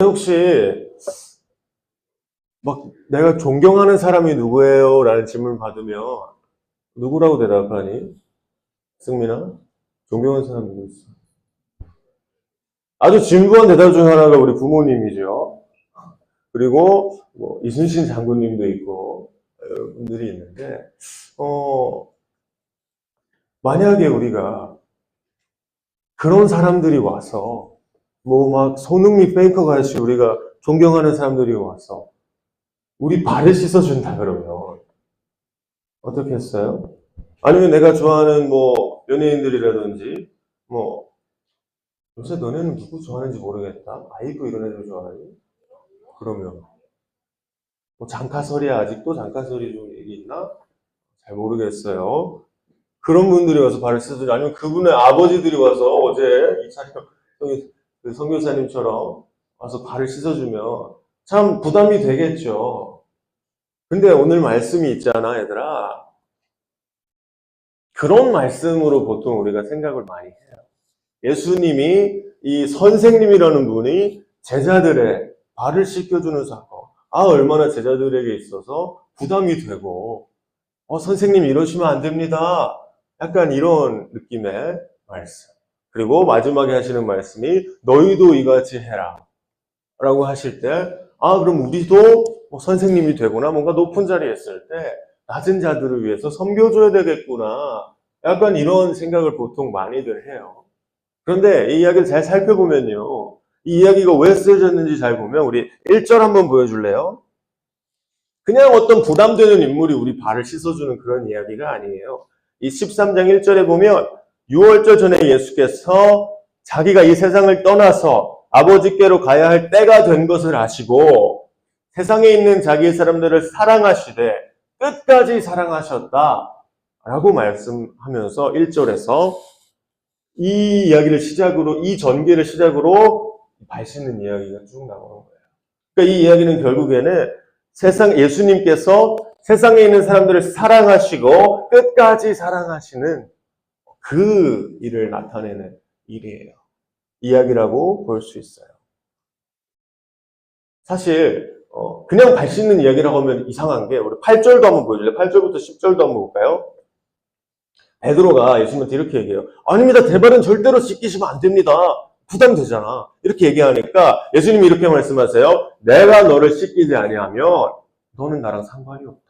혹시 막 내가 존경하는 사람이 누구예요? 라는 질문을 받으면 누구라고 대답하니? 승민아? 존경하는 사람 누구 있어? 아주 진부한 대답 중 하나가 우리 부모님이죠. 그리고 뭐 이순신 장군님도 있고 분들이 있는데 어 만약에 우리가 그런 사람들이 와서 뭐 막 손흥민 페이커 같이 우리가 존경하는 사람들이 와서 우리 발을 씻어준다 그러면 어떻게 했어요? 아니면 내가 좋아하는 뭐 연예인들이라든지 뭐 요새 너네는 누구 좋아하는지 모르겠다. 아이브 이런 애들 좋아하니? 그러면 뭐 장카설이야 아직도 장카설이 좀 얘기 있나? 잘 모르겠어요. 그런 분들이 와서 발을 씻어주지 아니면 그분의 아버지들이 와서 어제 이찬영 성- 그 선교사님처럼 와서 발을 씻어주면 참 부담이 되겠죠. 근데 오늘 말씀이 있잖아, 얘들아. 그런 말씀으로 보통 우리가 생각을 많이 해요. 예수님이 이 선생님이라는 분이 제자들의 발을 씻겨주는 사건. 아, 얼마나 제자들에게 있어서 부담이 되고, 어, 선생님 이러시면 안 됩니다. 약간 이런 느낌의 말씀. 그리고 마지막에 하시는 말씀이 너희도 이같이 해라. 라고 하실 때, 아, 그럼 우리도 뭐 선생님이 되거나 뭔가 높은 자리에 있을 때 낮은 자들을 위해서 섬겨줘야 되겠구나. 약간 이런 생각을 보통 많이들 해요. 그런데 이 이야기를 잘 살펴보면요. 이 이야기가 왜 쓰여졌는지 잘 보면 우리 1절 한번 보여줄래요? 그냥 어떤 부담되는 인물이 우리 발을 씻어주는 그런 이야기가 아니에요. 이 13장 1절에 보면 6월절 전에 예수께서 자기가 이 세상을 떠나서 아버지께로 가야 할 때가 된 것을 아시고 세상에 있는 자기의 사람들을 사랑하시되 끝까지 사랑하셨다. 라고 말씀하면서 1절에서 이 이야기를 시작으로, 이 전개를 시작으로 발 씻는 이야기가 쭉 나오는 거예요. 그러니까 이 이야기는 결국에는 세상, 예수님께서 세상에 있는 사람들을 사랑하시고 끝까지 사랑하시는 그 일을 나타내는 일이에요. 이야기라고 볼 수 있어요. 사실, 어, 그냥 발 씻는 이야기라고 하면 이상한 게, 우리 8절도 한번 보여줄래요? 8절부터 10절도 한번 볼까요? 베드로가 예수님한테 이렇게 얘기해요. 아닙니다. 대발은 절대로 씻기시면 안 됩니다. 부담되잖아. 이렇게 얘기하니까 예수님이 이렇게 말씀하세요. 내가 너를 씻기지 아니하면 너는 나랑 상관이 없다.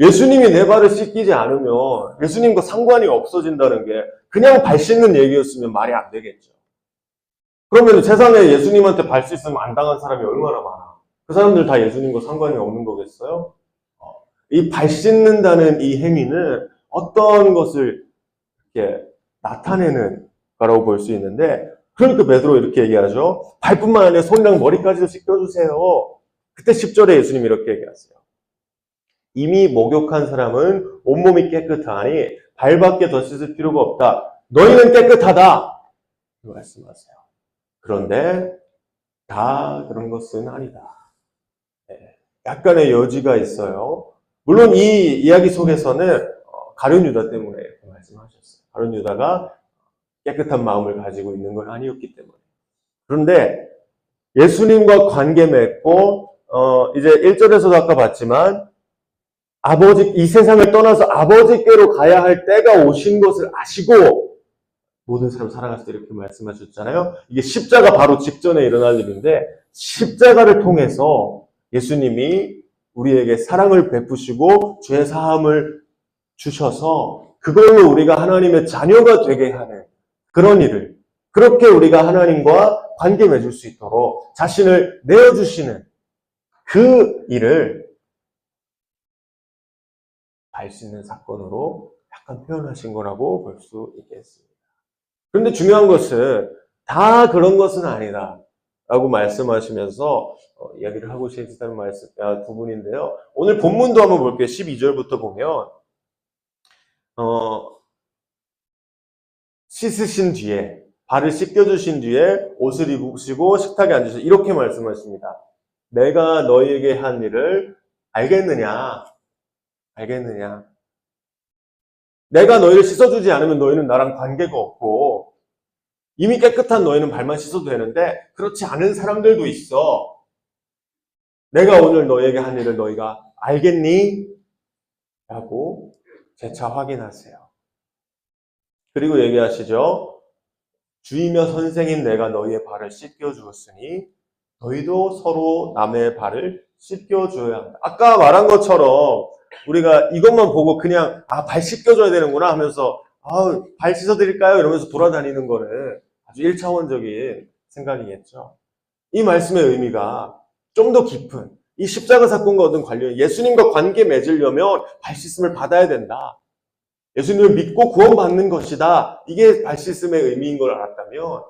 예수님이 내 발을 씻기지 않으면 예수님과 상관이 없어진다는 게 그냥 발 씻는 얘기였으면 말이 안 되겠죠. 그러면 세상에 예수님한테 발 씻으면 안 당한 사람이 얼마나 많아. 그 사람들 다 예수님과 상관이 없는 거겠어요? 이 발 씻는다는 이 행위는 어떤 것을 이렇게 나타내는 거라고 볼 수 있는데, 그러니까 베드로 이렇게 얘기하죠. 발뿐만 아니라 손이랑 머리까지도 씻겨주세요. 그때 10절에 예수님이 이렇게 얘기하세요. 이미 목욕한 사람은 온몸이 깨끗하니 발밖에 더 씻을 필요가 없다. 너희는 깨끗하다. 말씀하세요. 그런데 다 그런 것은 아니다. 네, 약간의 여지가 있어요. 물론 이 이야기 속에서는 어, 가룟 유다 때문에 이렇게 말씀하셨어요. 가룟 유다가 깨끗한 마음을 가지고 있는 건 아니었기 때문에. 그런데 예수님과 관계 맺고 어, 이제 1절에서도 아까 봤지만 아버지 이 세상을 떠나서 아버지께로 가야 할 때가 오신 것을 아시고 모든 사람 사랑하실 때 이렇게 말씀하셨잖아요. 이게 십자가 바로 직전에 일어날 일인데 십자가를 통해서 예수님이 우리에게 사랑을 베푸시고 죄 사함을 주셔서 그걸로 우리가 하나님의 자녀가 되게 하는 그런 일을 그렇게 우리가 하나님과 관계 맺을 수 있도록 자신을 내어주시는 그 일을 발 씻는 사건으로 약간 표현하신 거라고 볼 수 있겠습니다. 그런데 중요한 것은 다 그런 것은 아니다. 라고 말씀하시면서 어, 이야기를 하고 계시다는 말씀, 아, 두 분인데요. 오늘 본문도 한번 볼게요. 12절부터 보면, 어, 씻으신 뒤에, 발을 씻겨주신 뒤에 옷을 입으시고 식탁에 앉으셔서 이렇게 말씀하십니다. 내가 너희에게 한 일을 알겠느냐? 알겠느냐? 내가 너희를 씻어주지 않으면 너희는 나랑 관계가 없고, 이미 깨끗한 너희는 발만 씻어도 되는데 그렇지 않은 사람들도 있어. 내가 오늘 너희에게 한 일을 너희가 알겠니? 라고 재차 확인하세요. 그리고 얘기하시죠. 주이며 선생인 내가 너희의 발을 씻겨 주었으니 너희도 서로 남의 발을 씻겨 줘야 한다. 아까 말한 것처럼 우리가 이것만 보고 그냥 아 발 씻겨 줘야 되는구나 하면서 아, 발 씻어 드릴까요? 이러면서 돌아다니는 거는 아주 1차원적인 생각이겠죠. 이 말씀의 의미가 좀 더 깊은 이 십자가 사건과 어떤 관련 예수님과 관계 맺으려면 발 씻음을 받아야 된다. 예수님을 믿고 구원받는 것이다. 이게 발 씻음의 의미인 걸 알았다면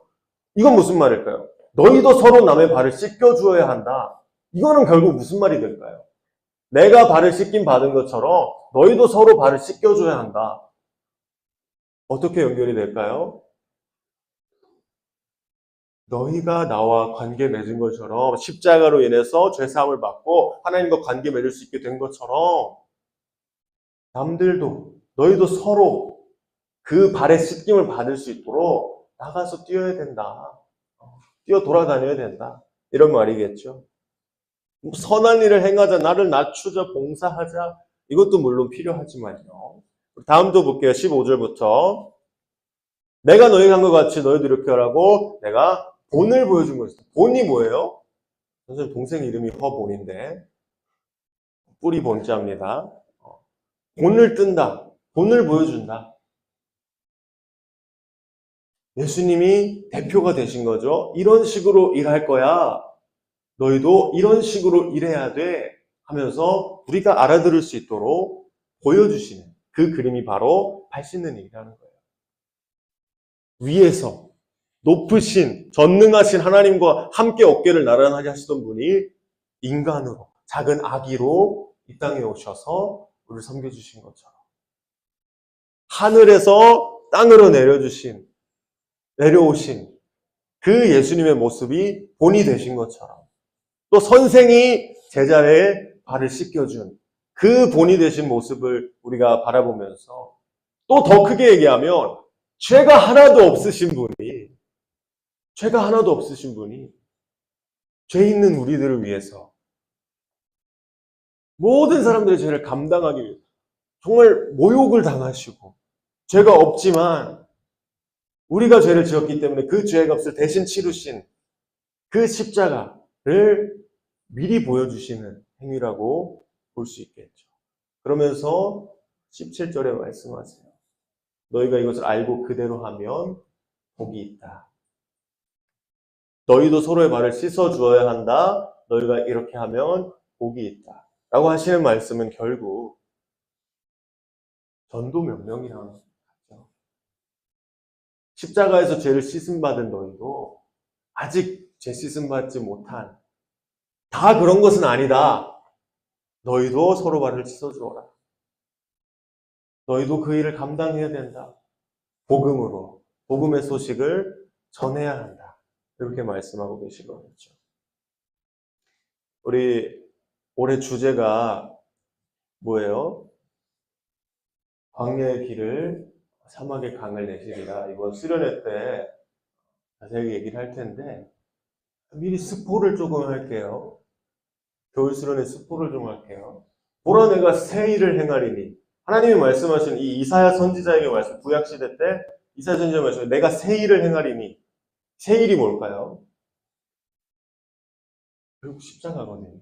이건 무슨 말일까요? 너희도 서로 남의 발을 씻겨 주어야 한다. 이거는 결국 무슨 말이 될까요? 내가 발을 씻긴 받은 것처럼 너희도 서로 발을 씻겨 줘야 한다. 어떻게 연결이 될까요? 너희가 나와 관계 맺은 것처럼 십자가로 인해서 죄사함을 받고 하나님과 관계 맺을 수 있게 된 것처럼 남들도 너희도 서로 그 발의 씻김을 받을 수 있도록 나가서 뛰어야 된다. 어, 뛰어 돌아다녀야 된다. 이런 말이겠죠. 선한 일을 행하자, 나를 낮추자, 봉사하자. 이것도 물론 필요하지만요. 다음도 볼게요. 15절부터. 내가 너희가 한 것 같이 너희도 이렇게 하라고 내가 본을 보여준 것이다. 본이 뭐예요? 선생님 동생 이름이 허본인데 뿌리 본자입니다. 어, 본을 뜬다. 본을 보여준다. 예수님이 대표가 되신 거죠. 이런 식으로 일할 거야. 너희도 이런 식으로 일해야 돼. 하면서 우리가 알아들을 수 있도록 보여주시는 그 그림이 바로 발 씻는 일이라는 거예요. 위에서 높으신 전능하신 하나님과 함께 어깨를 나란하게 하시던 분이 인간으로 작은 아기로 이 땅에 오셔서 우리를 섬겨주신 것처럼 하늘에서 땅으로 내려주신 내려오신 그 예수님의 모습이 본이 되신 것처럼 또 선생이 제자의 발을 씻겨준 그 본이 되신 모습을 우리가 바라보면서 또 더 크게 얘기하면 죄가 하나도 없으신 분이 죄가 하나도 없으신 분이 죄 있는 우리들을 위해서 모든 사람들의 죄를 감당하기 위해 정말 모욕을 당하시고 죄가 없지만 우리가 죄를 지었기 때문에 그 죄의 값을 대신 치르신 그 십자가를 미리 보여주시는 행위라고 볼 수 있겠죠. 그러면서 17절에 말씀하세요. 너희가 이것을 알고 그대로 하면 복이 있다. 너희도 서로의 발을 씻어 주어야 한다. 너희가 이렇게 하면 복이 있다. 라고 하시는 말씀은 결국 전도 명령이랑 같죠. 십자가에서 죄를 씻음 받은 너희도 아직 죄 씻음 받지 못한 다 그런 것은 아니다. 너희도 서로 발을 씻어 주어라. 너희도 그 일을 감당해야 된다. 복음으로 복음의 소식을 전해야 한다. 이렇게 말씀하고 계시거든요. 우리 올해 주제가 뭐예요? 광야의 길을 사막의 강을 내시리라. 이번 수련회 때 자세히 얘기를 할 텐데 미리 스포를 조금 할게요. 겨울 수련회 스포를 좀 할게요. 보라 내가 새 일을 행하리니 하나님이 말씀하신 이 이사야 선지자에게 말씀 구약 시대 때 이사야 선지자 말씀 내가 새 일을 행하리니 새 일이 뭘까요? 결국 십자가거든요.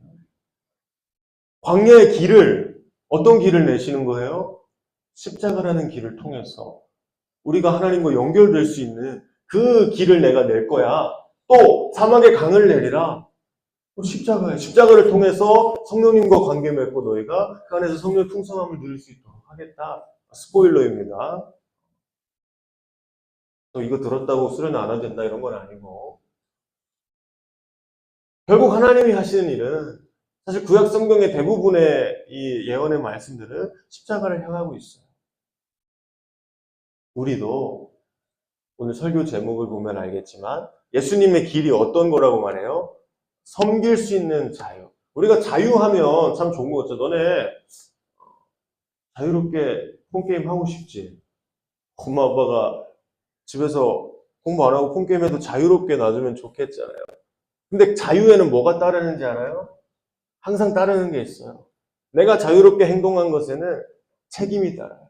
광야의 길을 어떤 길을 내시는 거예요? 십자가라는 길을 통해서 우리가 하나님과 연결될 수 있는 그 길을 내가 낼 거야. 또 사막의 강을 내리라. 또 십자가에 십자가를 통해서 성령님과 관계 맺고 너희가 그 안에서 성령의 풍성함을 누릴 수 있도록 하겠다. 스포일러입니다. 또 이거 들었다고 수련 안 해도 된다 이런 건 아니고 결국 하나님이 하시는 일은 사실 구약 성경의 대부분의 이 예언의 말씀들은 십자가를 향하고 있어요. 우리도 오늘 설교 제목을 보면 알겠지만 예수님의 길이 어떤 거라고 말해요? 섬길 수 있는 자유. 우리가 자유하면 참 좋은 거 같죠. 너네 자유롭게 폰게임 하고 싶지. 엄마 아빠가 집에서 공부 안 하고 폰게임 해도 자유롭게 놔두면 좋겠잖아요. 근데 자유에는 뭐가 따르는지 알아요? 항상 따르는 게 있어요. 내가 자유롭게 행동한 것에는 책임이 따라요.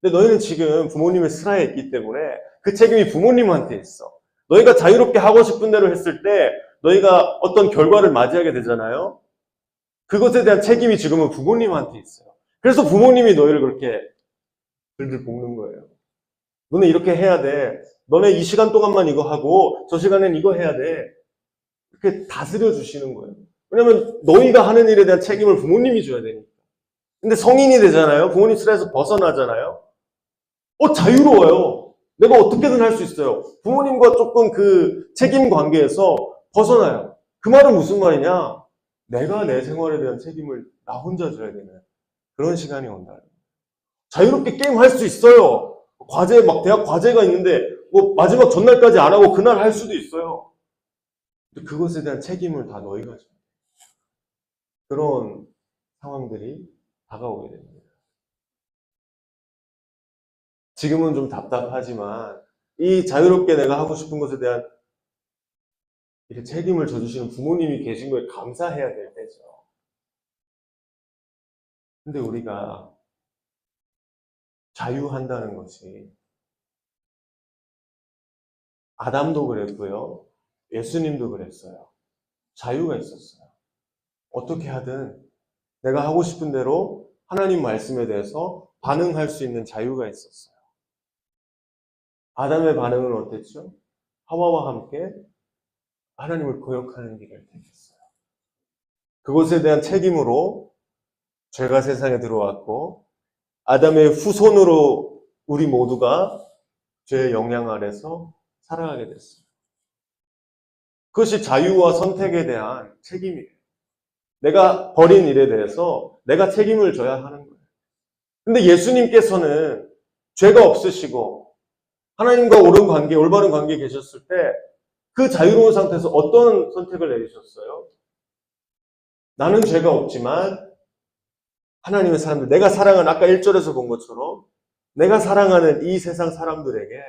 근데 너희는 지금 부모님의 슬하에 있기 때문에 그 책임이 부모님한테 있어. 너희가 자유롭게 하고 싶은 대로 했을 때 너희가 어떤 결과를 맞이하게 되잖아요. 그것에 대한 책임이 지금은 부모님한테 있어요. 그래서 부모님이 너희를 그렇게 들들 볶는 거예요. 너네 이렇게 해야 돼. 너네 이 시간 동안만 이거 하고 저 시간엔 이거 해야 돼. 이렇게 다스려 주시는 거예요. 왜냐면 너희가 하는 일에 대한 책임을 부모님이 줘야 되니까. 근데 성인이 되잖아요. 부모님 슬에서 벗어나잖아요. 어, 자유로워요. 내가 어떻게든 할 수 있어요. 부모님과 조금 그 책임 관계에서 벗어나요. 그 말은 무슨 말이냐? 내가 내 생활에 대한 책임을 나 혼자 져야 되는 그런 시간이 온다. 자유롭게 게임 할 수 있어요. 과제, 막 대학 과제가 있는데, 뭐 마지막 전날까지 안 하고 그날 할 수도 있어요. 그것에 대한 책임을 다 너희가 져. 그런 상황들이 다가오게 됩니다. 지금은 좀 답답하지만, 이 자유롭게 내가 하고 싶은 것에 대한 이렇게 책임을 져주시는 부모님이 계신 거에 감사해야 될 때죠. 근데 우리가 자유한다는 것이 아담도 그랬고요. 예수님도 그랬어요. 자유가 있었어요. 어떻게 하든 내가 하고 싶은 대로 하나님 말씀에 대해서 반응할 수 있는 자유가 있었어요. 아담의 반응은 어땠죠? 하와와 함께 하나님을 거역하는 길을 택했어요. 그것에 대한 책임으로 죄가 세상에 들어왔고 아담의 후손으로 우리 모두가 죄의 영향 아래서 살아가게 됐어요. 그것이 자유와 선택에 대한 책임이에요. 내가 버린 일에 대해서 내가 책임을 져야 하는 거예요. 근데 예수님께서는 죄가 없으시고 하나님과 옳은 관계, 올바른 관계에 계셨을 때 그 자유로운 상태에서 어떤 선택을 내리셨어요? 나는 죄가 없지만 하나님의 사람들, 내가 사랑하는 아까 1절에서 본 것처럼 내가 사랑하는 이 세상 사람들에게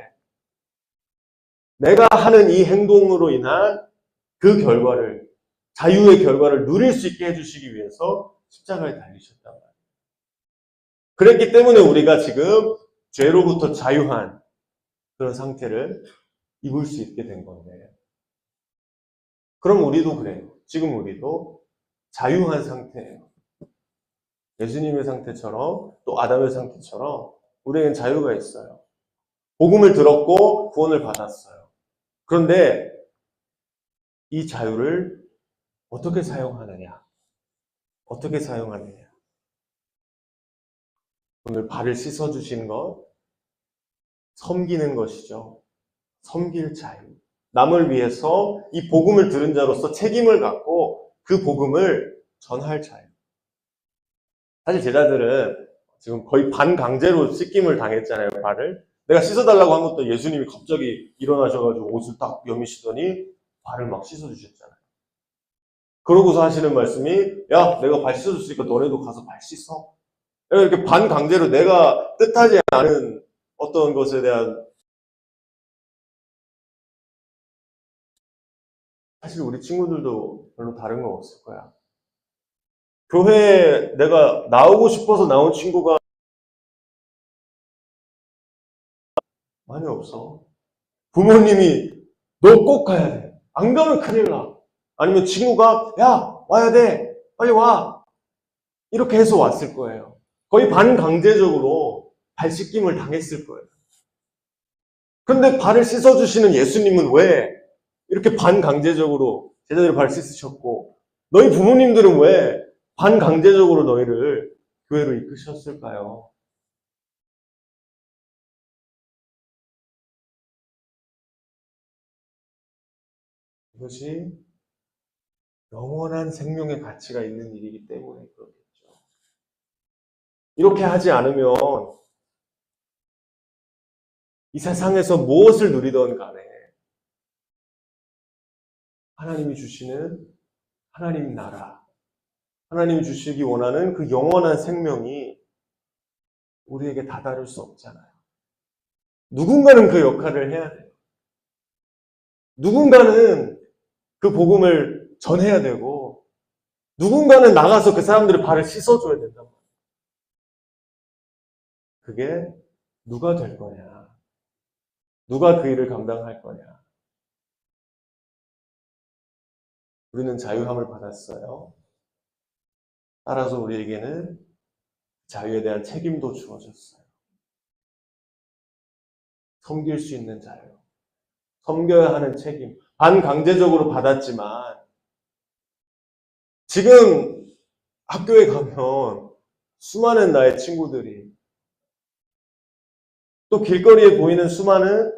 내가 하는 이 행동으로 인한 그 결과를, 자유의 결과를 누릴 수 있게 해주시기 위해서 십자가에 달리셨단 말이에요. 그랬기 때문에 우리가 지금 죄로부터 자유한 그런 상태를 입을 수 있게 된 건데. 그럼 우리도 그래요. 지금 우리도 자유한 상태예요. 예수님의 상태처럼 또 아담의 상태처럼 우리에겐 자유가 있어요. 복음을 들었고 구원을 받았어요. 그런데 이 자유를 어떻게 사용하느냐? 어떻게 사용하느냐? 오늘 발을 씻어주신 것, 섬기는 것이죠. 섬길 자유. 남을 위해서 이 복음을 들은 자로서 책임을 갖고 그 복음을 전할 자유. 사실 제자들은 지금 거의 반강제로 씻김을 당했잖아요, 발을. 내가 씻어달라고 한 것도 예수님이 갑자기 일어나셔가지고 옷을 딱 여미시더니 발을 막 씻어주셨잖아요. 그러고서 하시는 말씀이, 야, 내가 발 씻어줬으니까 너네도 가서 발 씻어. 이렇게 반강제로 내가 뜻하지 않은 어떤 것에 대한 사실 우리 친구들도 별로 다른 거 없을 거야. 교회에 내가 나오고 싶어서 나온 친구가 많이 없어. 부모님이 너 꼭 가야 돼. 안 가면 큰일 나. 아니면 친구가 야 와야 돼. 빨리 와. 이렇게 해서 왔을 거예요. 거의 반강제적으로 발 씻김을 당했을 거예요. 근데 발을 씻어주시는 예수님은 왜 이렇게 반강제적으로 제자들의 발을 씻으셨고 너희 부모님들은 왜 반강제적으로 너희를 교회로 이끄셨을까요? 이것이 영원한 생명의 가치가 있는 일이기 때문에 그렇겠죠. 이렇게 하지 않으면 이 세상에서 무엇을 누리던 간에 하나님이 주시는 하나님 나라, 하나님이 주시기 원하는 그 영원한 생명이 우리에게 다다를 수 없잖아요. 누군가는 그 역할을 해야 돼요. 누군가는 그 복음을 전해야 되고, 누군가는 나가서 그 사람들의 발을 씻어줘야 된단 말이에요. 그게 누가 될 거냐? 누가 그 일을 감당할 거냐? 우리는 자유함을 받았어요. 따라서 우리에게는 자유에 대한 책임도 주어졌어요. 섬길 수 있는 자유. 섬겨야 하는 책임. 반강제적으로 받았지만, 지금 학교에 가면 수많은 나의 친구들이 또 길거리에 보이는 수많은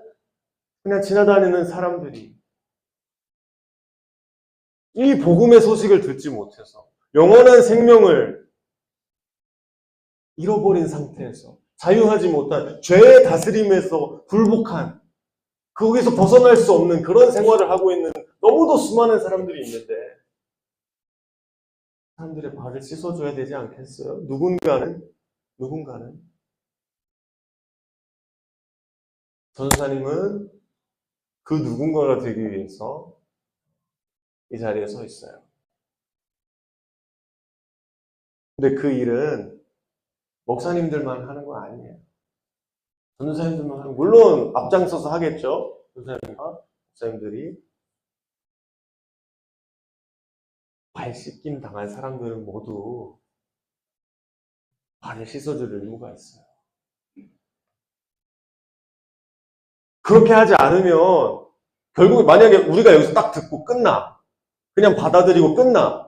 그냥 지나다니는 사람들이 이 복음의 소식을 듣지 못해서 영원한 생명을 잃어버린 상태에서 자유하지 못한 죄의 다스림에서 굴복한 거기서 벗어날 수 없는 그런 생활을 하고 있는 너무도 수많은 사람들이 있는데 사람들의 발을 씻어줘야 되지 않겠어요? 누군가는 누군가는 전사님은 그 누군가가 되기 위해서 이 자리에 서 있어요. 근데 그 일은 목사님들만 하는 거 아니에요. 전도사님들만 하는, 물론 앞장서서 하겠죠. 전도사님과 목사님들이. 발 씻김 당한 사람들은 모두 발을 씻어줄 의무가 있어요. 그렇게 하지 않으면 결국 만약에 우리가 여기서 딱 듣고 끝나. 그냥 받아들이고 끝나.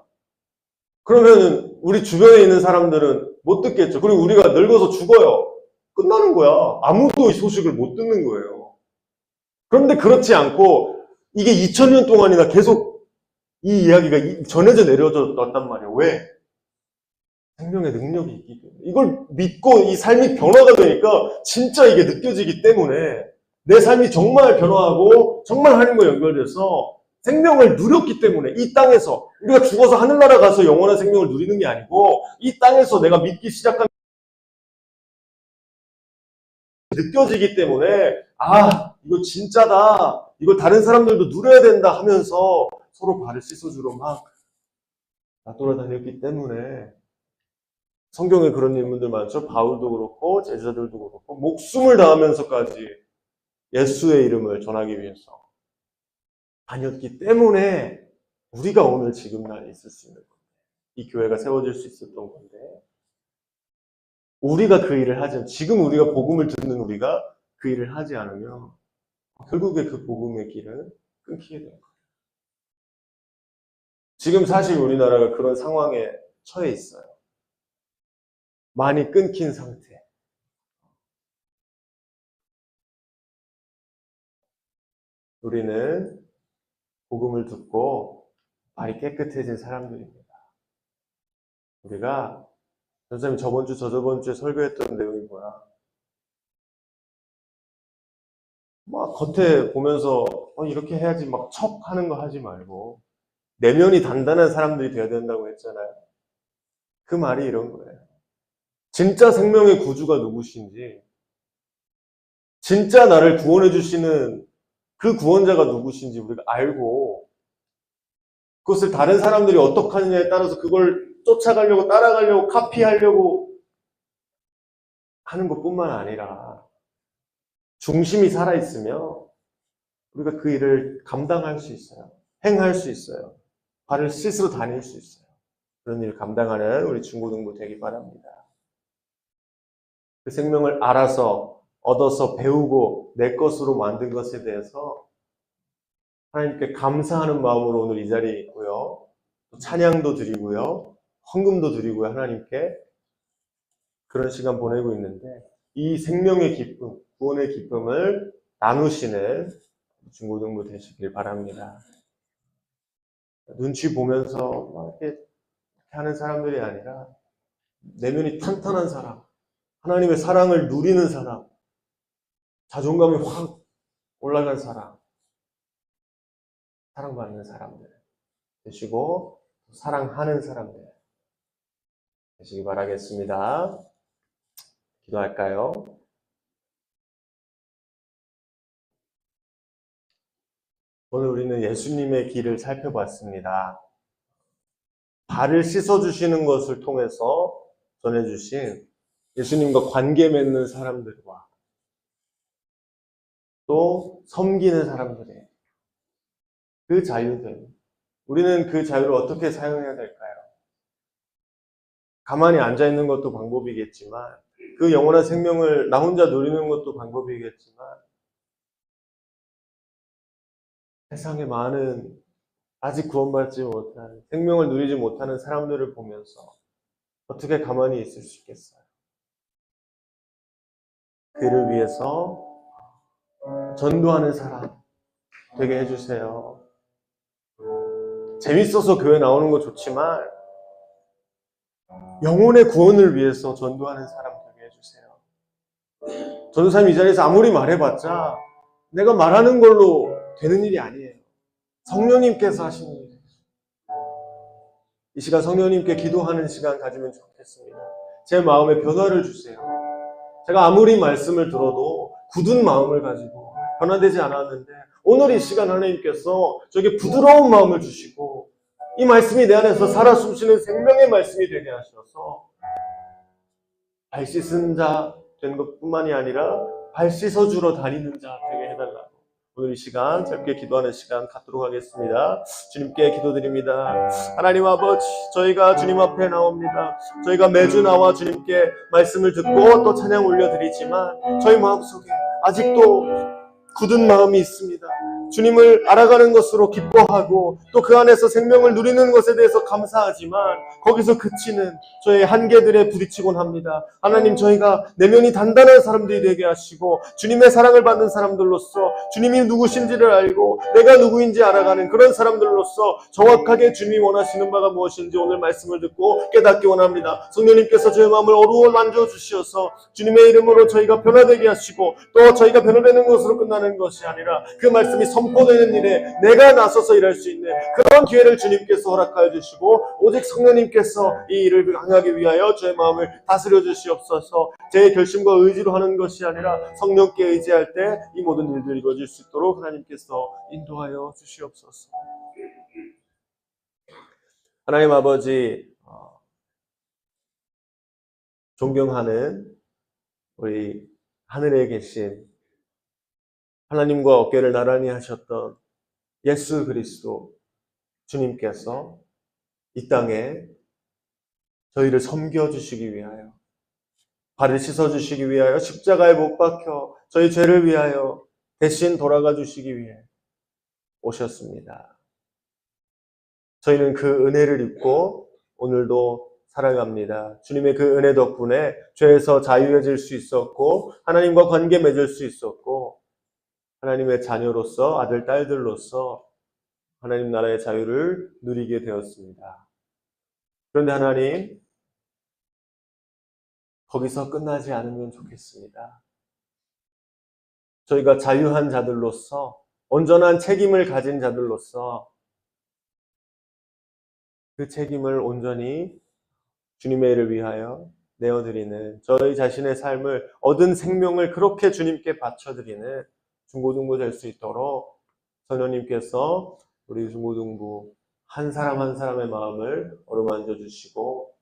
그러면 우리 주변에 있는 사람들은 못 듣겠죠. 그리고 우리가 늙어서 죽어요. 끝나는 거야. 아무도 이 소식을 못 듣는 거예요. 그런데 그렇지 않고 이게 2000년 동안이나 계속 이 이야기가 전해져 내려졌단 말이에요. 왜? 생명의 능력이 있기 때문에. 이걸 믿고 이 삶이 변화가 되니까 진짜 이게 느껴지기 때문에 내 삶이 정말 변화하고 정말 하나님과 연결돼서 생명을 누렸기 때문에 이 땅에서 우리가 죽어서 하늘나라 가서 영원한 생명을 누리는 게 아니고 이 땅에서 내가 믿기 시작한 느껴지기 때문에 아 이거 진짜다. 이거 다른 사람들도 누려야 된다 하면서 서로 발을 씻어주러 막 돌아다녔기 때문에 성경에 그런 인물들 많죠. 바울도 그렇고 제자들도 그렇고 목숨을 다하면서까지 예수의 이름을 전하기 위해서 다녔기 때문에 우리가 오늘 지금 날 있을 수 있는 건데 이 교회가 세워질 수 있었던 건데 우리가 그 일을 하지 지금 우리가 복음을 듣는 우리가 그 일을 하지 않으면 결국에 그 복음의 길은 끊기게 될 거예요. 지금 사실 우리나라가 그런 상황에 처해 있어요. 많이 끊긴 상태. 우리는 복음을 듣고 발이 깨끗해진 사람들입니다. 우리가 선생님 저번 주, 저저번 주에 설교했던 내용이 뭐야? 막 겉에 보면서 어, 이렇게 해야지 막 척 하는 거 하지 말고 내면이 단단한 사람들이 되어야 된다고 했잖아요. 그 말이 이런 거예요. 진짜 생명의 구주가 누구신지, 진짜 나를 구원해 주시는 그 구원자가 누구신지 우리가 알고 그것을 다른 사람들이 어떻게 하느냐에 따라서 그걸 쫓아가려고 따라가려고 카피하려고 하는 것뿐만 아니라 중심이 살아있으며 우리가 그 일을 감당할 수 있어요. 행할 수 있어요. 발을 씻으러 다닐 수 있어요. 그런 일을 감당하는 우리 중고등부 되기 바랍니다. 그 생명을 알아서 얻어서 배우고 내 것으로 만든 것에 대해서 하나님께 감사하는 마음으로 오늘 이 자리에 있고요. 찬양도 드리고요. 헌금도 드리고요. 하나님께 그런 시간 보내고 있는데 이 생명의 기쁨, 구원의 기쁨을 나누시는 중고등부 되시길 바랍니다. 눈치 보면서 막 이렇게 하는 사람들이 아니라 내면이 탄탄한 사람, 하나님의 사랑을 누리는 사람, 자존감이 확 올라간 사람, 사랑받는 사람들 되시고 사랑하는 사람들 되시기 바라겠습니다. 기도할까요? 오늘 우리는 예수님의 길을 살펴봤습니다. 발을 씻어주시는 것을 통해서 전해주신 예수님과 관계 맺는 사람들과 또 섬기는 사람들의 그 자유들. 우리는 그 자유를 어떻게 사용해야 될까요? 가만히 앉아 있는 것도 방법이겠지만, 그 영원한 생명을 나 혼자 누리는 것도 방법이겠지만, 세상에 많은 아직 구원받지 못한 생명을 누리지 못하는 사람들을 보면서 어떻게 가만히 있을 수 있겠어요? 그를 위해서 전도하는 사람 되게 해주세요. 재밌어서 교회 나오는 거 좋지만 영혼의 구원을 위해서 전도하는 사람 되게 해주세요. 전도사님 이 자리에서 아무리 말해봤자 내가 말하는 걸로 되는 일이 아니에요. 성령님께서 하시는 일이에요. 이 시간 성령님께 기도하는 시간 가지면 좋겠습니다. 제 마음에 변화를 주세요. 제가 아무리 말씀을 들어도 굳은 마음을 가지고 변화되지 않았는데 오늘 이 시간 하나님께서 저에게 부드러운 마음을 주시고 이 말씀이 내 안에서 살아 숨쉬는 생명의 말씀이 되게 하셔서 발 씻은 자된 것뿐만이 아니라 발 씻어주러 다니는 자 되게 해달라고 오늘 이 시간 짧게 기도하는 시간 갖도록 하겠습니다. 주님께 기도드립니다. 하나님 아버지, 저희가 주님 앞에 나옵니다. 저희가 매주 나와 주님께 말씀을 듣고 또 찬양 올려드리지만 저희 마음속에 아직도 굳은 마음이 있습니다. 주님을 알아가는 것으로 기뻐하고 또 그 안에서 생명을 누리는 것에 대해서 감사하지만 거기서 그치는 저의 한계들에 부딪히곤 합니다. 하나님 저희가 내면이 단단한 사람들이 되게 하시고 주님의 사랑을 받는 사람들로서 주님이 누구신지를 알고 내가 누구인지 알아가는 그런 사람들로서 정확하게 주님이 원하시는 바가 무엇인지 오늘 말씀을 듣고 깨닫기 원합니다. 성령님께서 저의 마음을 어루워 만져 주시어서 주님의 이름으로 저희가 변화되게 하시고 또 저희가 변화되는 것으로 끝나는 것이 아니라 그 말씀이 선포되는 일에 내가 나서서 일할 수 있는 그런 기회를 주님께서 허락하여 주시고 오직 성령님께서 이 일을 강하기 위하여 저의 마음을 다스려 주시옵소서. 제 결심과 의지로 하는 것이 아니라 성령께 의지할 때 이 모든 일들이 이루어질 수 있도록 하나님께서 인도하여 주시옵소서. 하나님 아버지 어, 존경하는 우리 하늘에 계신 하나님과 어깨를 나란히 하셨던 예수 그리스도 주님께서 이 땅에 저희를 섬겨주시기 위하여 발을 씻어주시기 위하여 십자가에 못 박혀 저희 죄를 위하여 대신 돌아가 주시기 위해 오셨습니다. 저희는 그 은혜를 입고 오늘도 살아갑니다. 주님의 그 은혜 덕분에 죄에서 자유해질 수 있었고 하나님과 관계 맺을 수 있었고 하나님의 자녀로서 아들 딸들로서 하나님 나라의 자유를 누리게 되었습니다. 그런데 하나님 거기서 끝나지 않으면 좋겠습니다. 저희가 자유한 자들로서 온전한 책임을 가진 자들로서 그 책임을 온전히 주님의 일을 위하여 내어드리는 저희 자신의 삶을 얻은 생명을 그렇게 주님께 바쳐드리는 중고등부 될 수 있도록 선녀님께서 우리 중고등부 한 사람 한 사람의 마음을 어루만져 주시고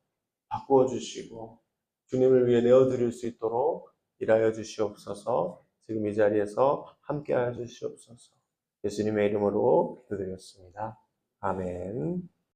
바꾸어 주시고 주님을 위해 내어 드릴 수 있도록 일하여 주시옵소서 지금 이 자리에서 함께하여 주시옵소서 예수님의 이름으로 기도드렸습니다. 아멘.